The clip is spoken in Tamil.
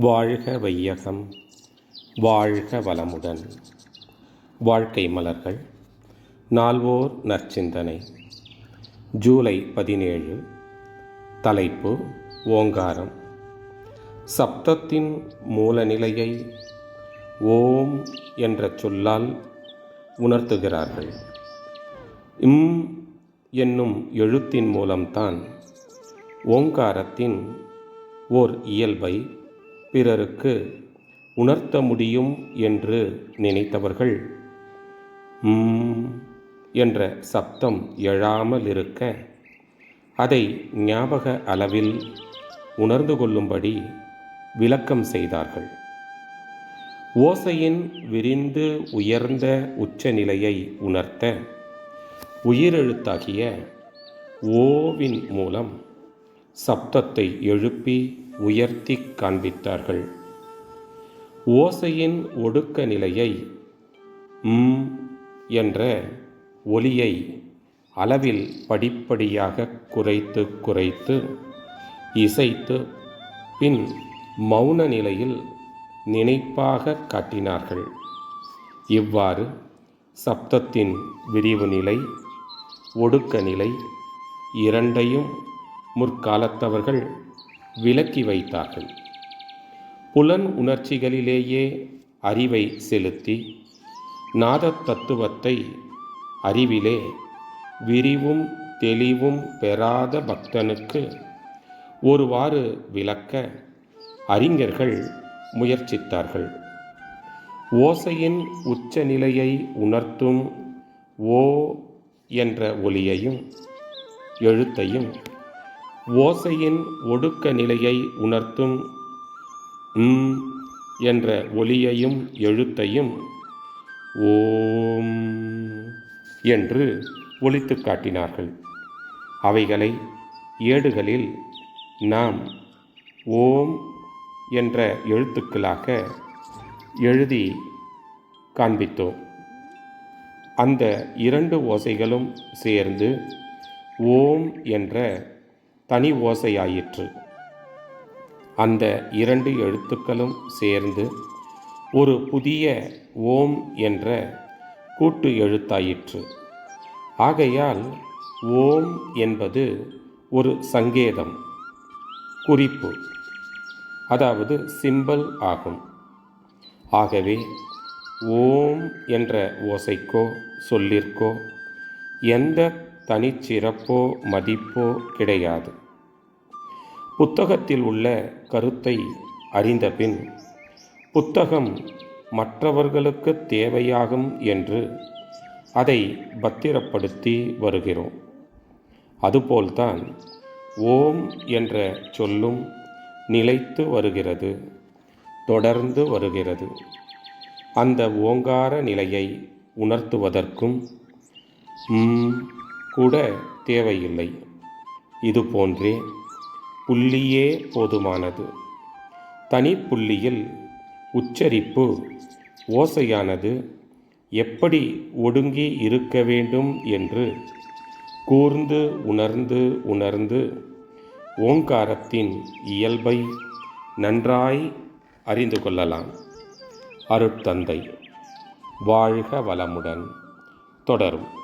வாழ்க வையகம் வாழ்க வளமுடன். வாழ்க்கை மலர்கள் நால்வோர் நற்சிந்தனை. ஜூலை பதினேழு தலைப்பு ஓங்காரம். சப்தத்தின் மூலநிலையை ஓம் என்ற சொல்லால் உணர்த்துகிறார்கள். இம் என்னும் எழுத்தின் மூலம்தான் ஓங்காரத்தின் ஓர் இயல்பை பிறருக்கு உணர்த்த முடியும் என்று நினைத்தவர்கள் ம் என்ற சப்தம் எழாமல் இருக்க அதை ஞாபக அளவில் உணர்ந்து கொள்ளும்படி விளக்கம் செய்தார்கள். ஓசையின் விரிந்து உயர்ந்த உச்சநிலையை உணர்த்த உயிரெழுத்தாகிய ஓவின் மூலம் சப்தத்தை எழுப்பி உயர்த்தி காண்பித்தார்கள். ஓசையின் ஒடுக்க நிலையை ம் என்ற ஒலியை அளவில் படிப்படியாக குறைத்து குறைத்து இசைத்து பின் மௌன நிலையில் நினைப்பாக காட்டினார்கள். இவ்வாறு சப்தத்தின் விரிவு நிலை ஒடுக்க நிலை இரண்டையும் முற்காலத்தவர்கள் விலக்கி வைத்தார்கள். புலன் உணர்ச்சிகளிலேயே அறிவை செலுத்தி நாத தத்துவத்தை அறிவிலே விரிவும் தெளிவும் பெறாத பக்தனுக்கு ஒருவாறு விளக்க அறிஞர்கள் முயற்சித்தார்கள். ஓசையின் உச்சநிலையை உணர்த்தும் ஓ என்ற ஒலியையும் எழுத்தையும் ஓசையின் ஒடுக்க நிலையை உணர்த்தும். ம் என்ற ஒலியையும் எழுத்தையும் ஓம் என்று ஒலித்து காட்டினார்கள். அவைகளை ஏடுகளில் நாம் ஓம் என்ற எழுத்துக்களாக எழுதி காண்பித்தோம். அந்த இரண்டு ஓசைகளும் சேர்ந்து ஓம் என்ற தனி ஓசையாயிற்று. அந்த இரண்டு எழுத்துக்களும் சேர்ந்து ஒரு புதிய ஓம் என்ற கூட்டு எழுத்தாயிற்று. ஆகையால் ஓம் என்பது ஒரு சங்கேதம் குறிப்பு அதாவது சிம்பல் ஆகும். ஆகவே ஓம் என்ற ஓசைக்கோ சொல்லிற்கோ எந்த தனிச்சிறப்போ மதிப்போ கிடையாது. புத்தகத்தில் உள்ள கருத்தை அறிந்தபின் புத்தகம் மற்றவர்களுக்கு தேவையாகும் என்று அதை பத்திரப்படுத்தி வருகிறோம். அதுபோல்தான் ஓம் என்ற சொல்லும் நிலைத்து வருகிறது தொடர்ந்து வருகிறது. அந்த ஓங்கார நிலையை உணர்த்துவதற்கும் கூட தேவையில்லை. இது போன்றே புள்ளியே போதுமானது. தனி புள்ளியில் உச்சரிப்பு ஓசையானது எப்படி ஒடுங்கி இருக்க வேண்டும் என்று கூர்ந்து உணர்ந்து உணர்ந்து ஓங்காரத்தின் இயல்பை நன்றாய் அறிந்து கொள்ளலாம். அருட்தந்தை. வாழ்க வளமுடன். தொடரும்.